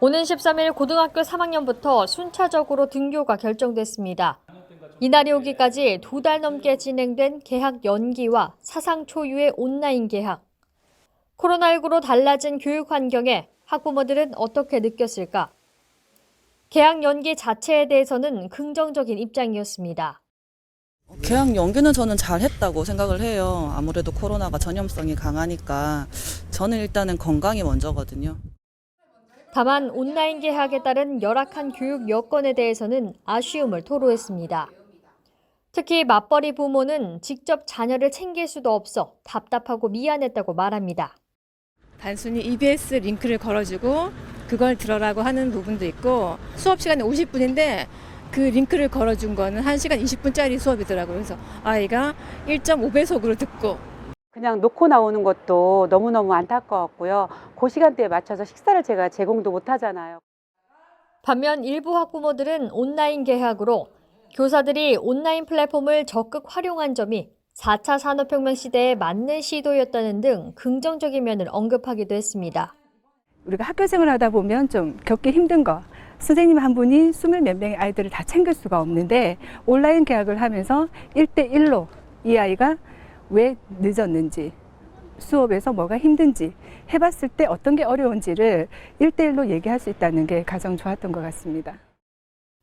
오는 13일 고등학교 3학년부터 순차적으로 등교가 결정됐습니다. 이날이 오기까지 두 달 넘게 진행된 개학 연기와 사상 초유의 온라인 개학. 코로나19로 달라진 교육 환경에 학부모들은 어떻게 느꼈을까? 개학 연기 자체에 대해서는 긍정적인 입장이었습니다. 개학 연기는 저는 잘 했다고 생각을 해요. 아무래도 코로나가 전염성이 강하니까 저는 일단은 건강이 먼저거든요. 다만 온라인 개학에 따른 열악한 교육 여건에 대해서는 아쉬움을 토로했습니다. 특히 맞벌이 부모는 직접 자녀를 챙길 수도 없어 답답하고 미안했다고 말합니다. 단순히 EBS 링크를 걸어주고 그걸 들어라고 하는 부분도 있고 수업 시간이 50분인데 그 링크를 걸어준 거는 1시간 20분짜리 수업이더라고요. 그래서 아이가 1.5배속으로 듣고 그냥 놓고 나오는 것도 너무너무 안타까웠고요. 그 시간대에 맞춰서 식사를 제가 제공도 못 하잖아요. 반면 일부 학부모들은 온라인 개학으로 교사들이 온라인 플랫폼을 적극 활용한 점이 4차 산업혁명 시대에 맞는 시도였다는 등 긍정적인 면을 언급하기도 했습니다. 우리가 학교 생활 하다 보면 좀 겪기 힘든 거. 선생님 한 분이 스물 몇 명의 아이들을 다 챙길 수가 없는데 온라인 개학을 하면서 일대일로이 아이가 왜 늦었는지 수업에서 뭐가 힘든지 해봤을 때 어떤 게 어려운지를 일대일로 얘기할 수 있다는 게 가장 좋았던 것 같습니다.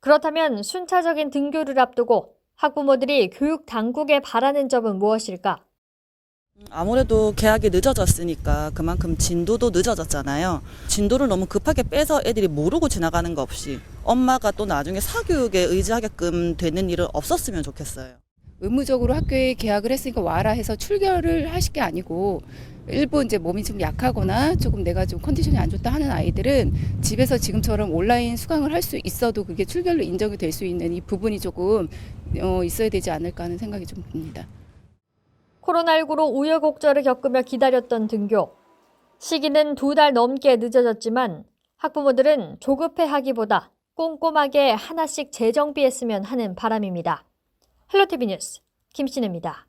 그렇다면 순차적인 등교를 앞두고 학부모들이 교육 당국에 바라는 점은 무엇일까? 아무래도 개학이 늦어졌으니까 그만큼 진도도 늦어졌잖아요. 진도를 너무 급하게 빼서 애들이 모르고 지나가는 거 없이 엄마가 또 나중에 사교육에 의지하게끔 되는 일은 없었으면 좋겠어요. 의무적으로 학교에 계약을 했으니까 와라 해서 출결을 하실 게 아니고 일부 이제 몸이 좀 약하거나 조금 내가 좀 컨디션이 안 좋다 하는 아이들은 집에서 지금처럼 온라인 수강을 할 수 있어도 그게 출결로 인정이 될 수 있는 이 부분이 조금 어, 있어야 되지 않을까 하는 생각이 좀 듭니다. 코로나19로 우여곡절을 겪으며 기다렸던 등교. 시기는 두 달 넘게 늦어졌지만 학부모들은 조급해 하기보다 꼼꼼하게 하나씩 재정비했으면 하는 바람입니다. 헬로티비 뉴스 김신혜입니다.